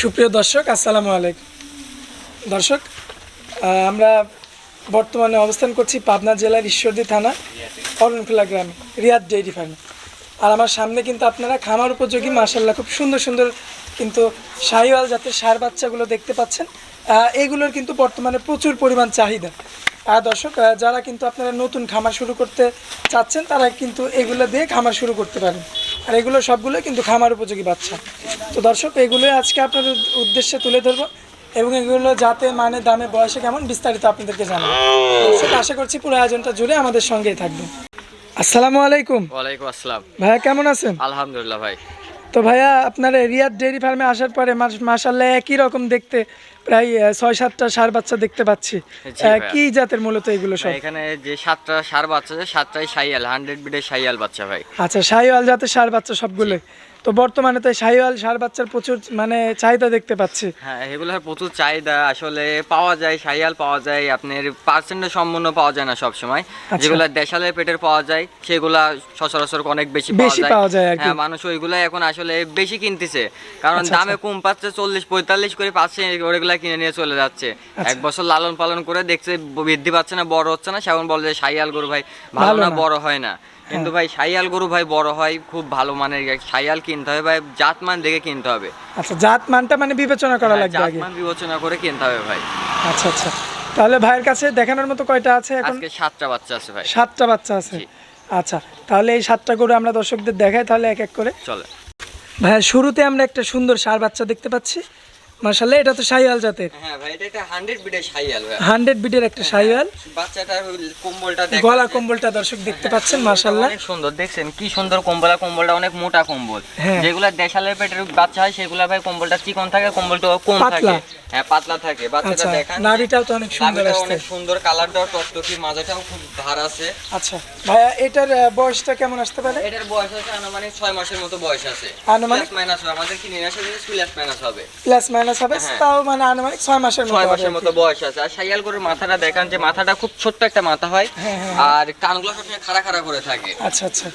সুপ্রিয় দর্শক, আসসালামু আলাইকুম। দর্শক আমরা বর্তমানে অবস্থান করছি পাবনা জেলার ঈশ্বরদী থানা, অরণখোলা গ্রামে, রিয়াদ ডেইরি ফার্মে। আর আমার সামনে কিন্তু আপনারা খামার উপযোগী মাসাল্লাহ খুব সুন্দর সুন্দর কিন্তু শাহিওয়াল জাতের সার বাচ্চাগুলো দেখতে পাচ্ছেন। এগুলোর কিন্তু বর্তমানে প্রচুর পরিমাণ চাহিদা। আর দর্শক যারা কিন্তু আপনারা নতুন খামার শুরু করতে চাচ্ছেন তারা কিন্তু এগুলো দিয়ে খামার শুরু করতে পারেন। আর এগুলো সবগুলো কিন্তু খামার উপযোগী বাচ্চা। তো দর্শক এগুলোই আজকে আপনাদের উদ্দেশ্যে তুলে ধরবো এবং এগুলো যাতে মানে দামে বয়সে কেমন বিস্তারিত আপনাদেরকে জানাব। আশা করছি পুরো আয়োজনটা জুড়ে আমাদের সঙ্গেই থাকবেন আসসালামু আলাইকুম। ওয়ালাইকুম আসসালাম। ভাইয়া কেমন আছেন? আলহামদুলিল্লাহ ভাই। তো ভাইয়া আপনার রিয়াদ ডেয়ারি ফার্মে আসার পরে মাসাল্লাহ একই রকম দেখতে প্রায় ছয় সাতটা সার বাচ্চা দেখতে পাচ্ছি। কি জাতের মূলত এগুলো সব? এখানে যে সাতটা সার বাচ্চা সাতটাই সাইয়াল হান্ড্রেড বিডের সাইয়াল বাচ্চা ভাই। আচ্ছা সাইয়াল জাতের সার বাচ্চা সবগুলো তো বর্তমানে তো শাহিওয়াল সার বাচ্চার প্রচুর মানে চাহিদা দেখতে পাচ্ছি। হ্যাঁ এগুলোর প্রচুর চাহিদা। আসলে পাওয়া যায় সাইয়াল পাওয়া যায় আপনার পার্সেন্টের সম্পূর্ণ পাওয়া যায় না সব সময় আচ্ছা। যেগুলো দেশালের পেটের পাওয়া যায় সেগুলা সচরাচর অনেক বেশি বেশি পাওয়া যায় হ্যাঁ মানুষ ওইগুলো এখন আসলে বেশি কিনতেছে। কারণ আচ্ছা, দামে কম পাচ্ছে চল্লিশ পঁয়তাল্লিশ করে পাচ্ছে ওইগুলা কিনে নিয়ে চলে যাচ্ছে। আচ্ছা। এক বছর লালন পালন করে দেখছে বৃদ্ধি পাচ্ছে না বড় হচ্ছে না সেমন বলে যে সাইয়াল গরু ভাই ভালো না। বড় হয় না। কিন্তু ভাই সাইয়াল গরু ভাই বড় হয় খুব ভালো মানের সাইয়াল কিনতে হবে ভাই জাত মান দেখে কিনতে হবে। আচ্ছা জাত মানটা মানে বিবেচনা করা হ্যাঁ, লাগবে আগে। জাতমান বিবেচনা করে কিনতে হবে ভাই। আচ্ছা আচ্ছা। তাহলে ভাইয়ের কাছে দেখানোর মতো কয়টা আছে এখন? আজকে সাতটা বাচ্চা আছে ভাই। সাতটা বাচ্চা আছে। আচ্ছা তাহলে এই সাতটা গরু আমরা দর্শকদের দেখাই তাহলে এক এক করে। চলে। ভাইয়া শুরুতে আমরা একটা সুন্দর সার বাচ্চা দেখতে পাচ্ছি। মার্শাল্লাহ এটা তো শাহিওয়াল জাতের। হ্যাঁ ভাই এটা একটা হান্ড্রেড বিডের সাইয়াল ভাই। হান্ড্রেড বিটের একটা শাহিওয়াল। বাচ্চাটার কম্বলটা দেখেন। গলা কম্বলটা দর্শক দেখতে পাচ্ছেন মার্শাল্লাহ অনেক সুন্দর দেখছেন কি সুন্দর কম্বলা কম্বলটা অনেক মোটা কম্বল। হ্যাঁ। যেগুলা দেশালের পেটের বাচ্চা হয় সেগুলা ভাই কম্বলটা চিকন থাকে কম্বলটা কম। থাকে। হ্যাঁ পাতলা থাকে। বাচ্চাটা আচ্ছা দেখান। নাভিটাও তো অনেক সুন্দর আসছে। অনেক সুন্দর কালারটাও টকটকি মাজাটাও খুব ধার আছে। আচ্ছা ভাইয়া এটার বয়সটা কেমন আসতে পারে? এটার বয়স আছে আনুমানিক ছয় মাসের মতো বয়স আছে। আনুমানিক? মাইনাস হবে। আমাদের কি নিয়ে আসে প্লাস মাইনাস হবে। প্লাস মাইনাস হবে হ্যাঁ। তাও মানে আনুমানিক ছয় মাসের ছয় মাসের মতো বয়স আছে। আর সাইয়াল গরুর মাথাটা দেখান যে মাথাটা খুব ছোট্ট একটা মাথা হয় হ্যাঁ, হ্যাঁ, আর কানগুলো সবসময় খাড়া খাড়া করে থাকে। আচ্ছা আচ্ছা।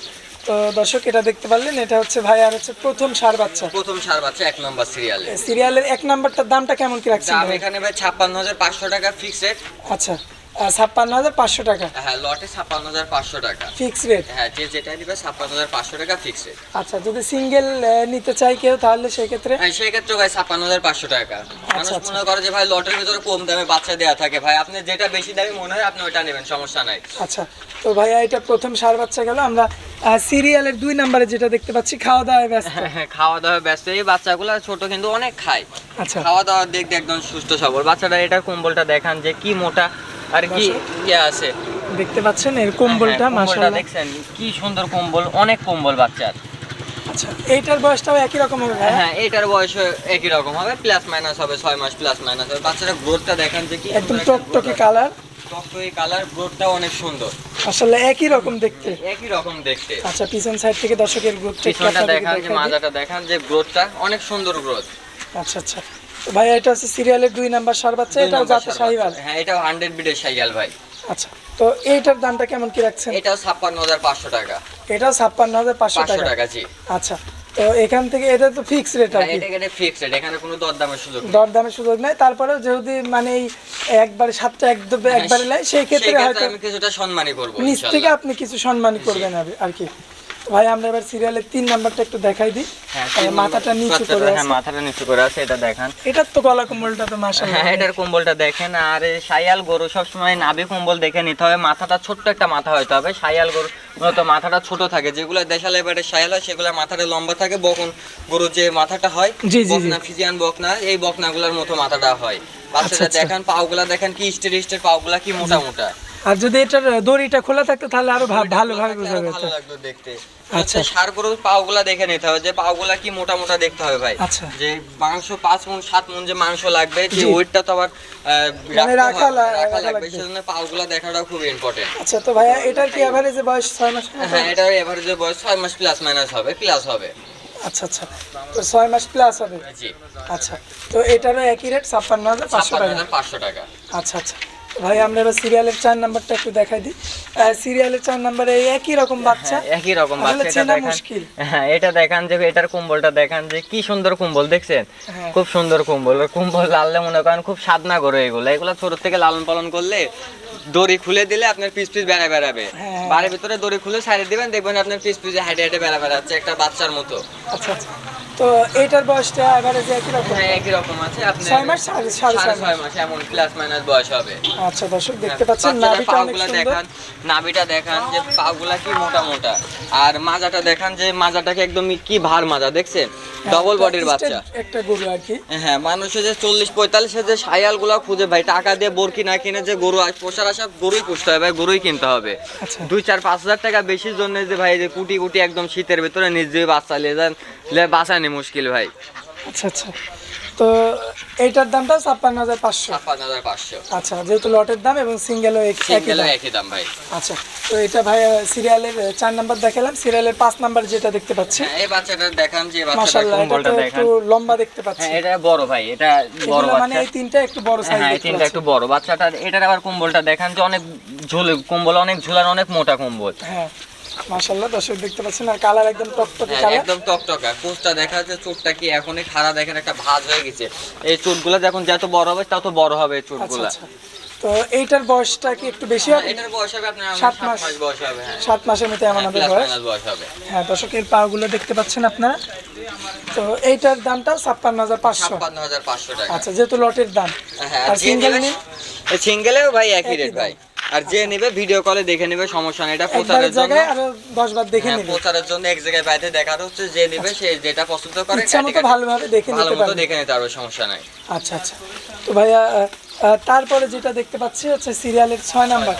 তো দর্শক এটা দেখতে পারলেন এটা হচ্ছে ভাই আর হচ্ছে প্রথম সার বাচ্চা। প্রথম সার বাচ্চা এক নম্বর সিরিয়ালে সিরিয়ালের এক নাম্বারটার দামটা কেমন কি রাখছেন এখানে ভাই ছাপ্পান্ন হাজার পাঁচশো টাকা ফিক্স রেট আচ্ছা। ছাপ্পান্ন হাজার পাঁচশো টাকা। হ্যাঁ লটে ছাপ্পান্ন হাজার পাঁচশো টাকা। ফিক্স রেট হ্যাঁ যে যেটা নিবে ছাপ্পান্ন হাজার পাঁচশো টাকা ফিক্স রেট আচ্ছা যদি সিঙ্গেল নিতে চাই কেউ তাহলে সেই হ্যাঁ সেই ভাই ছাপ্পান্ন হাজার পাঁচশো টাকা। মানুষ আচ্ছা। মনে করে যে ভাই লটের ভিতরে কম দামে বাচ্চা দেওয়া থাকে ভাই। আপনি যেটা বেশি দামি মনে হয় আপনি ওটা নেবেন সমস্যা নাই। আচ্ছা তো ভাইয়া এটা প্রথম সার বাচ্চা গেল। আমরা সিরিয়ালের দুই নাম্বারে যেটা দেখতে পাচ্ছি খাওয়া দাওয়ায় ব্যস্ত। হ্যাঁ, খাওয়া দাওয়া ব্যস্ত। এই বাচ্চাগুলো ছোট কিন্তু অনেক খায়। আচ্ছা। খাওয়া দাওয়া দেখতে একদম সুস্থ সবল। বাচ্চাটা এটা কম্বলটা দেখান যে কি মোটা আর কি ইয়ে আছে। দেখতে পাচ্ছেন এর কম্বলটা হ্যাঁ, মাশাআল্লাহ। দেখছেন কি সুন্দর কম্বল অনেক কম্বল বাচ্চার। আচ্ছা এইটার বয়সটাও একই রকম হবে হ্যাঁ এটার বয়স একই রকম হবে প্লাস মাইনাস হবে ছয় মাস প্লাস মাইনাস হবে। বাচ্চারা গ্রোথটা দেখান যে কি একদম টকটকে কালার। টকটকে কালার গ্রোথটা অনেক সুন্দর। আসলে একই রকম দেখতে। একই রকম দেখতে। আচ্ছা পিছন সাইড থেকে দর্শকের পিছনটা দেখান যে মাজাটা দেখান যে গ্রোথটা অনেক সুন্দর গ্রোথ আচ্ছা আচ্ছা। তো ভাইয়া এটা হচ্ছে সিরিয়ালের দুই নাম্বার সার বাচ্চা এটাও শাহিওয়াল হ্যাঁ এটাও হান্ড্রেড বিডের ভাই। আচ্ছা তো এইটার দামটা কেমন কি রাখছেন? এটাও ছাপ্পান্ন হাজার পাঁচশো টাকা। এটাও ছাপ্পান্ন হাজার পাঁচশো টাকা? জি। আচ্ছা তো এখান থেকে এটা তো ফিক্স রেট আর হ্যাঁ, এখানে ফিক্সড এখানে কোনো দরদামের সুযোগ দরদামের সুযোগ নেই তারপরেও যদি মানে এই একবারে সাতটা একদম একবারে নেয় সেই ক্ষেত্রে হয়তো আমি কিছুটা সম্মানই করব থেকে আপনি কিছু সম্মান করবেন আর- কি। ভাই আমরা এবার সিরিয়ালের তিন নাম্বারটা একটু দেখাই দিই। হ্যাঁ, মাথাটা নিচু করে বাচ্চাটা, হ্যাঁ আছে। মাথাটা নিচু করে আছে এটা দেখান। এটার তো গলা কম্বলটা তো মাশাআল্লাহ। হ্যাঁ এটার কম্বলটা দেখেন। আর এই সায়াল গরু সবসময় নাভি কম্বল দেখে নিতে হবে মাথাটা ছোট্ট একটা মাথা হইতে হবে। সায়াল গরু মূলত মাথাটা ছোট থাকে। যেগুলো দেশাল এবারে সায়াল হয় সেগুলো মাথাটা লম্বা থাকে। বকন গরুর যে মাথাটা হয় জি, জি। বকনা ফিজিয়ান বকনা এই বকনাগুলোর মতো মাথাটা হয়। বাচ্চাটা আচ্ছা। দেখেন পাগুলা দেখেন কি স্টের স্টের পাগুলা কি মোটা মোটা। আর যদি এটার দড়িটা খোলা থাকতো তাহলে আরও ভালোভাবে বোঝা যেত ভালো লাগতো দেখতে। আচ্ছা। আচ্ছা সার গরুর পাগুলা দেখে নিতে হবে। যে পাগুলা কি মোটা মোটা দেখতে হবে ভাই? আচ্ছা। যে মাংস পাঁচ মন সাত মন যে মাংস লাগবে যে। ওয়েটটা তো আবার মানে রাখা লাগবে। সেজন্য পাগুলা দেখাটাও খুব ইম্পর্টেন্ট আচ্ছা তো ভাইয়া এটার কি এভারেজে বয়স ছয় মাস মতো? হ্যাঁ এটার এভারেজে বয়স ছয় মাস প্লাস মাইনাস হবে প্লাস হবে। আচ্ছা আচ্ছা। তো ছয় মাস প্লাস হবে? জি। আচ্ছা। তো এটারও একই রেট ছাপ্পান্ন হাজার পাঁচশো টাকা। পাঁচশো টাকা। আচ্ছা আচ্ছা। ভাই আমরা এবার সিরিয়ালের চার নাম্বারটা একটু দেখাই দিই। সিরিয়ালের চার নাম্বারে একই রকম বাচ্চা। হ্যাঁ, একই রকম বাচ্চা এটা মুশকিল। হ্যাঁ এটা দেখান যে এটার কুম্বলটা দেখান যে কি সুন্দর কুম্বল দেখছেন? হ্যাঁ। খুব সুন্দর কুম্বল। কুম্বল লাললে মনে করেন খুব সাধনা করে এগুলো। এগুলো ছোট থেকে লালন পালন করলে দড়ি খুলে দিলে আপনার পিস পিস বেড়া বেড়াবে। হ্যাঁ। বাড়ির ভিতরে দড়ি খুলে সাইডে দিবেন দেখবেন আপনার পিস পিসে হাইটে হাইটে বেড়া বেড়াচ্ছে একটা বাচ্চার মতো। আচ্ছা আচ্ছা। তো এইটার বয়সটা এভারেজে একই রকম? হ্যাঁ একই রকম আছে। আপনি ছয় মাস সাড়ে সাড়ে সাড়ে ছয় মাস। এমন প্লাস মাইনাস বয়স হবে। আচ্ছা দর্শক দেখতে পাচ্ছেন নাভিটা অনেক সুন্দর। দেখান নাভিটা দেখান যে পাগুলা কি মোটা মোটা। আর মাজাটা দেখান যে মাজাটাকে একদম কি ভার মাজা দেখছেন? ডবল বডির বাচ্চা। একটা গরু আর কি। হ্যাঁ যে চল্লিশ পঁয়তাল্লিশে যে সায়ালগুলা খুঁজে ভাই টাকা দিয়ে বরকি না কিনে যে গরু আস- পোষার আসা গরুই পুষতে হবে ভাই গরুই কিনতে হবে। আচ্ছা। দুই চার পাঁচ হাজার টাকা বেশির জন্য যে ভাই যে কুটি কুটি একদম শীতের ভিতরে নিজে বাচ্চা নিয়ে যান লে বাঁচানি মুশকিল ভাই। আচ্ছা আচ্ছা। তো এইটার দামটা ছাপ্পান্ন হাজার পাঁচশো। ছাপ্পান্ন হাজার পাঁচশো। আচ্ছা যেহেতু লটের দাম এবং সিঙ্গেলও একই দাম। একই দাম ভাই। আচ্ছা তো এটা ভাই সিরিয়ালের চার নাম্বার দেখালাম। সিরিয়ালের পাঁচ নাম্বার যেটা দেখতে পাচ্ছি। হ্যাঁ, এই বাচ্চাটা দেখান যে বাচ্চাটা মাশাল্লাহ এটা দেখান একটু লম্বা দেখতে পাচ্ছি। হ্যাঁ এটা বড় ভাই এটা বড় এগুলো মানে এই তিনটা একটু বড় সাইজ হ্যাঁ এই তিনটা একটু বড়। বাচ্চাটা এটার আবার কম্বলটা দেখান যে অনেক ঝোলে কম্বল অনেক ঝুলার অনেক মোটা কম্বল। হ্যাঁ। মাশাল্লাহ দর্শক দেখতে পাচ্ছেন আর কালার একদম টকটকে হ্যাঁ, কালার। একদম টকটকা কোচটা দেখা যাচ্ছে চোটটা কি এখনই খাড়া দেখেন একটা ভাঁজ হয়ে গেছে। এই চোটগুলো যখন যত বড় হবে তত বড় হবে এই আচ্ছা চোটগুলো আচ্ছা। তো এইটার বয়সটা কি একটু বেশি হবে? এটার বয়স হবে আপনার সাত সাত মাস। মাস বয়স হবে হ্যাঁ। সাত মাসের মতো এমন হবে বয়স। হবে। হ্যাঁ দর্শকের পাগুলো দেখতে পাচ্ছেন আপনারা। তো এইটার দামটা ছাপ্পান্ন হাজার পাঁচশো। ছাপ্পান্ন হাজার পাঁচশো টাকা। আচ্ছা যেহেতু লটের দাম। হ্যাঁ আর সিঙ্গেল সিঙ্গেলেও ভাই একই রেট ভাই। আর যে নেবে ভিডিও কলে দেখে নেবে সমস্যা নেই। এটা প্রচারের জন্য। আর 10 বার দেখে হ্যাঁ নেবে। প্রচারের জন্য এক জায়গায় বাইতে দেখার হচ্ছে যে নেবে সে যেটা পছন্দ করে সেটা ভালোভাবে দেখে নিতে পারবে। ভালোভাবে দেখে নিতে পারবে সমস্যা নাই। আচ্ছা আচ্ছা। তো ভাইয়া তারপরে যেটা দেখতে পাচ্ছি হচ্ছে সিরিয়ালের ছয় নাম্বার।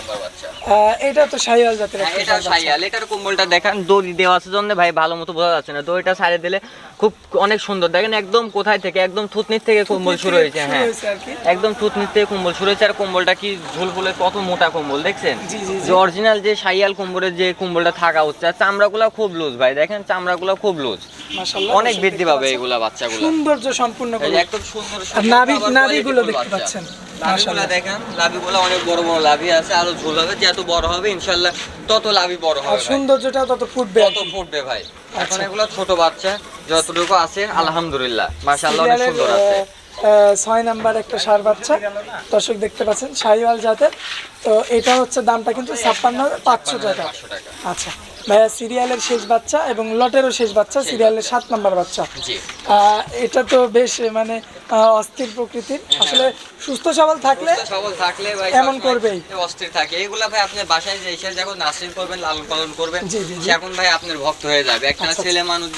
এটা তো শাহিয়াল জাতের হ্যাঁ, এটা। সাইয়াল এটার কম্বলটা দেখান দড়ি দেওয়া আছে জন্য ভাই ভালো মতো বোঝা যাচ্ছে না। দড়িটা সাইডে দিলে খুব অনেক সুন্দর। দেখেন একদম কোথায় থেকে একদম থুতনির থেকে কম্বল শুরু হয়েছে হ্যাঁ। একদম থুতনির থেকে কম্বল শুরু হয়েছে আর কম্বলটা কি ঝুলফুলে কত মোটা কম্বল দেখছেন। যে অরিজিনাল যে সাইয়াল কম্বলের যে কম্বলটা থাকা হচ্ছে আর চামড়াগুলো খুব লুজ ভাই। দেখেন চামড়াগুলো খুব লুজ অনেক বৃদ্ধি পাবে। এগুলা বাচ্চাগুলো। সৌন্দর্য সম্পূর্ণ একদম সুন্দর নাভি নাভিগুলো দেখতে পাচ্ছেন। লাভিগুলো দেখেন লাভিগুলো অনেক বড় বড় লাভি আছে আরও ঝোল হবে যত বড় হবে ইনশাল্লাহ তত লাভি বড় হবে সৌন্দর্যটা তত ফুটবে কি। ফুটবে ভাই। এখন আচ্ছা। এগুলো ছোট বাচ্চা যতটুকু আছে আলহামদুলিল্লাহ মাশাআল্লাহ অনেক সুন্দর আছে। ছয় নাম্বার একটা সার বাচ্চা দর্শক দেখতে পাচ্ছেন শাহিওয়াল জাতের তো এটা হচ্ছে দামটা কিন্তু ছাপ্পান্ন হাজার পাঁচশো টাকা। আচ্ছা। ভাইয়া সিরিয়ালের শেষ বাচ্চা এবং লটেরও শেষ বাচ্চা সিরিয়ালের সাত নাম্বার বাচ্চা। এটা তো বেশ মানে অস্থির প্রকৃতির। আসলে সুস্থ সবল থাকলে সবল থাকলে ভাই এমন করবেই। অস্থির থাকে। এগুলা ভাই আপনি বাসায় যে এসে যখন নার্সিং করবেন লালন পালন করবেন জি, জি, জি। এখন ভাই আপনার ভক্ত হয়ে যাবে। একটা আচ্ছা, ছেলে মানুষ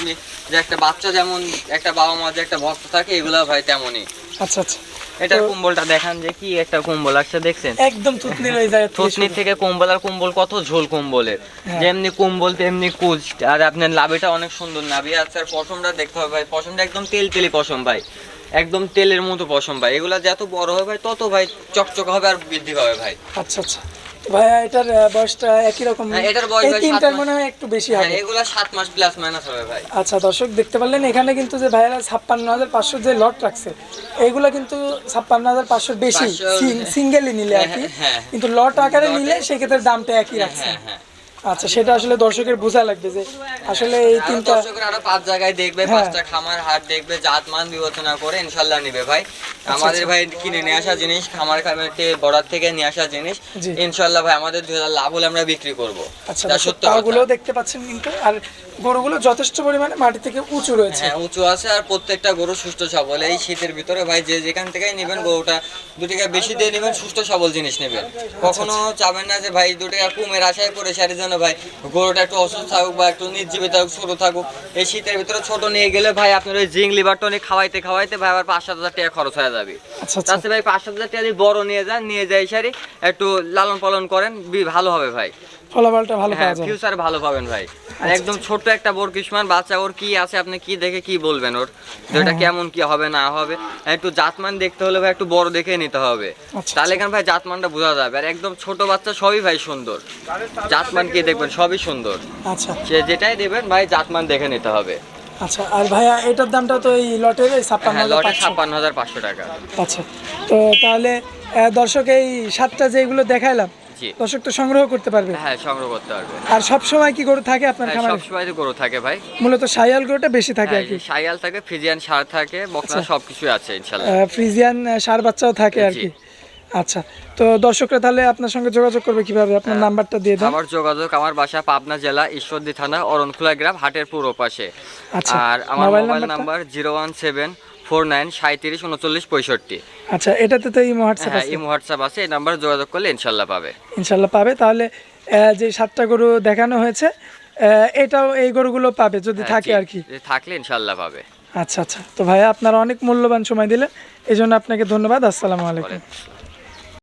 যে একটা বাচ্চা যেমন একটা বাবা মা যে একটা ভক্ত থাকে এগুলা ভাই তেমনই। আচ্ছা আচ্ছা। এটার কুম্বলটা দেখান যে কি একটা কুম্বল আসছে দেখছেন? একদম থুতনি হয়ে যায় থুতনি থেকে কুম্বল আর কুম্বল কত ঝোল কম্বলের। হ্যাঁ। যেমনি কম্বল তেমনি কুচ আর আপনার লাভিটা অনেক সুন্দর নাভি আছে আর পশমটা দেখতে হবে ভাই। পশমটা একদম তেল তেলি পশম ভাই। একদম তেলের মতো পশম ভাই। এগুলা যত বড় হবে ভাই তত ভাই চকচক হবে আর বৃদ্ধি পাবে ভাই। আচ্ছা আচ্ছা। ভাইয়া এটার বয়সটা একই রকম। হ্যাঁ, এটার বয়স এই তিনটার মনে হয় একটু বেশি হ্যাঁ হবে। এগুলা মাস প্লাস মাইনাস হবে ভাই। আচ্ছা দর্শক দেখতে পারলেন এখানে কিন্তু যে ভাইয়ারা ছাপ্পান্ন হাজার পাঁচশো যে লট রাখছে এগুলা কিন্তু ছাপ্পান্ন হাজার পাঁচশোর বেশি পাঁচশো- সিঙ্গেলই নিলে আর কি। হ্যাঁ, হ্যাঁ। কিন্তু লট আকারে নিলে সেক্ষেত্রে দামটা একই রাখছে। হ্যাঁ হ্যাঁ। আচ্ছা সেটা আসলে দর্শকের বোঝা লাগবে যে আসলে এই তিনটা দর্শকরা আরও পাঁচ জায়গায় দেখবে হ্যাঁ। পাঁচটা খামার হাট দেখবে জাত মান বিবেচনা করে ইনশাল্লাহ নিবে ভাই। আমাদের ভাই কিনে নিয়ে আসা জিনিস খামার খামারকে বর্ডার থেকে নিয়ে আসা জিনিস জি। ইনশাল্লাহ ভাই আমাদের দুই হাজার লাভ হলে আমরা বিক্রি করব। আচ্ছা সত্য। পাগুলোও দেখতে পাচ্ছেন কিন্তু আর গরুগুলো যথেষ্ট পরিমাণে মাটি থেকে উঁচু রয়েছে। হ্যাঁ উঁচু আছে আর প্রত্যেকটা গরু সুস্থ সবল। এই শীতের ভিতরে ভাই যে যেখান থেকেই নেবেন গরুটা দু টাকা বেশি দিয়ে নেবেন সুস্থ সবল জিনিস নেবেন। কখনো চাবেন না যে ভাই দু টাকা কমের আশায় করে সারি জন্য ভাই? গরুটা একটু অসুস্থ থাকুক বা একটু নির্জীবিত থাকুক ছোট থাকুক এই শীতের ভিতরে ছোট নিয়ে গেলে ভাই আপনার ওই জিং লিভার টনিক খাওয়াইতে খাওয়াইতে ভাই আবার পাঁচ সাত হাজার টাকা খরচ হয়ে যাবে। আচ্ছা আচ্ছা। তাতে ভাই পাঁচ সাত হাজার টাকা যদি বড় নিয়ে যান নিয়ে যাই সারি একটু লালন পালন করেন ভালো হবে ভাই। ফলাফলটা ভালো হ্যাঁ পাওয়া যাবে ফিউচার ভালো পাবেন ভাই। আর একদম ছোট্ট একটা বাচ্চা ওর কি আছে আপনি কি দেখে কি বলবেন ওর? যে ওটা কেমন কি হবে না হবে? একটু জাতমান দেখতে হলে ভাই একটু বড় দেখে নিতে হবে। আচ্ছা, তাহলে এখানে ভাই জাতমানটা বোঝা যাবে। আর একদম ছোট বাচ্চা সবই ভাই সুন্দর। জাতমান কি দেখবেন সবই সুন্দর। আচ্ছা। সে যেটাই দেবেন ভাই জাতমান দেখে নিতে হবে। আচ্ছা আর ভাইয়া এটার দামটা তো এই লটের ছাপ্পান্ন হ্যাঁ হাজার পাঁচশো। ছাপ্পান্ন হাজার পাঁচশো টাকা। আচ্ছা তো তাহলে দর্শক এই সাতটা যেগুলো দেখাইলাম দর্শক তো সংগ্রহ করতে পারবে। হ্যাঁ সংগ্রহ করতে পারবে। আর সব সময় কি গরু থাকে আপনার হ্যাঁ খামারে? সবসময় তো গরু থাকে ভাই। মূলত সাইয়াল গরুটা বেশি থাকে আর হ্যাঁ, কি। শাইয়াল থাকে ফিজিয়ান সার থাকে বকনা আচ্ছা। সবকিছুই আছে ইনশাল্লাহ। আহ, ফ্রিজিয়ান সার বাচ্চাও থাকে আর কি। আচ্ছা তো দর্শকরা তাহলে আপনার সঙ্গে যোগাযোগ করবে কীভাবে? আপনার হ্যাঁ। নাম্বারটা দিয়ে দেন। আমার যোগাযোগ আমার বাসা পাবনা জেলা ঈশ্বরদী থানা অরণখোলা গ্রাম হাটের পূর্ব পাশে। আচ্ছা, আর আমার mobile mobile number zero one seven four nine সাঁত্রিশ উনচল্লিশ পঁয়ষট্টি। আচ্ছা এটাতে তো ইমো হোয়াটসঅ্যাপ হ্যাঁ ইমো হোয়াটসঅ্যাপ আছে এই নাম্বার যোগাযোগ করলে ইনশাল্লাহ পাবে। ইনশাল্লাহ পাবে। তাহলে যে সাতটা গরু দেখানো হয়েছে এটাও এই গরুগুলো পাবে যদি হ্যাঁ, থাকে আর কি। থাকলে ইনশাল্লাহ পাবে। আচ্ছা আচ্ছা। তো ভাইয়া আপনারা অনেক মূল্যবান সময় দিলেন এই জন্য আপনাকে ধন্যবাদ। আসসালামু আলাইকুম।